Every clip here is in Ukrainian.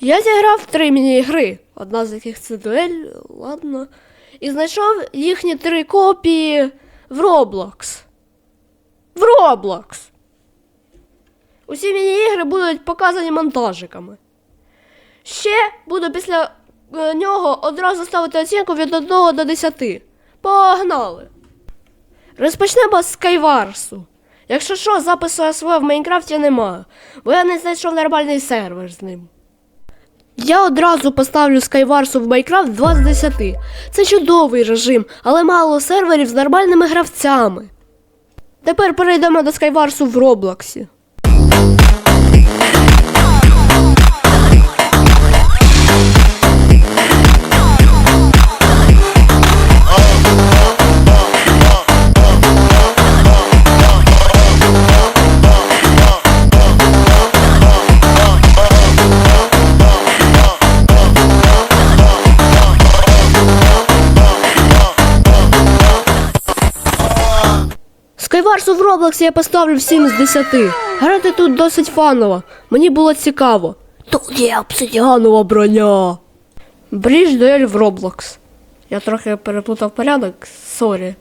Я зіграв три міні-гри, одна з яких це дуель, ладно. І знайшов їхні три копії в Roblox. В Roblox. Усі міні-ігри будуть показані монтажиками. Ще буду після е, нього одразу ставити оцінку від 1 до 10. Погнали! Розпочнемо з Скайварсу. Якщо що, запису СВ в Майнкрафті немає, бо я не знайшов нормальний сервер з ним. Я одразу поставлю Скайварсу в Майкрафт 2 з 10. Це чудовий режим, але мало серверів з нормальними гравцями. Тепер перейдемо до Скайварсу в Роблоксі. Скайварсу в Роблоксі я поставлю 7 з 10. Грати тут досить фаново. Мені було цікаво. Тут є обсидіанова броня. Бріж дуель в Роблокс. Я трохи переплутав порядок, сорі.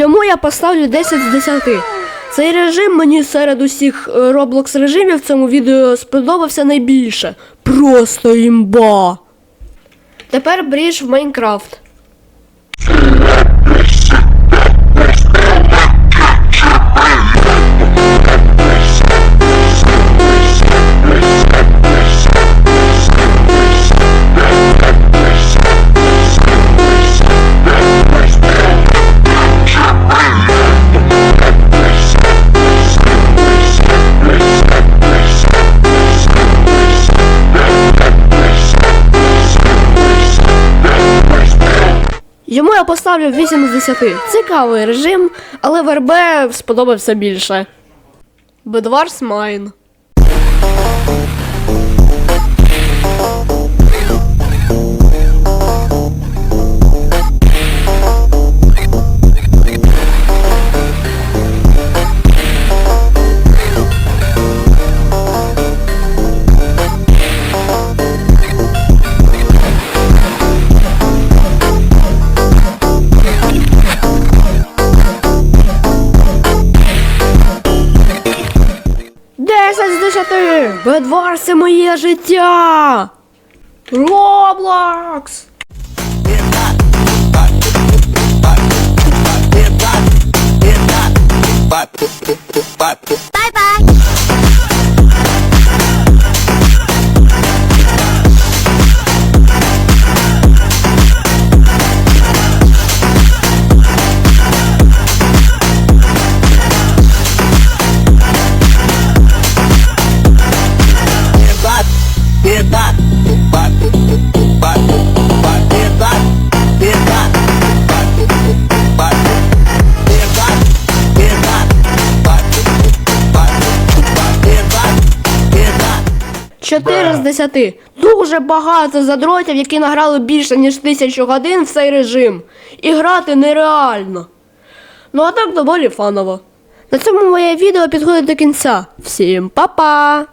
Йому я поставлю 10 з 10. Цей режим мені серед усіх Roblox режимів в цьому відео сподобався найбільше. Просто імба. Тепер бріж в Майнкрафт. Йому я поставлю 8 з 10. Цікавий режим, але ВРБ сподобався більше. Бедварс Майн. 64! Бедвар – це моє життя! Роблокс! 4 з 10. Дуже багато задротів, які награли більше, ніж тисячу годин в цей режим. І грати нереально. Ну а так доволі фаново. На цьому моє відео підходить до кінця. Всім па-па!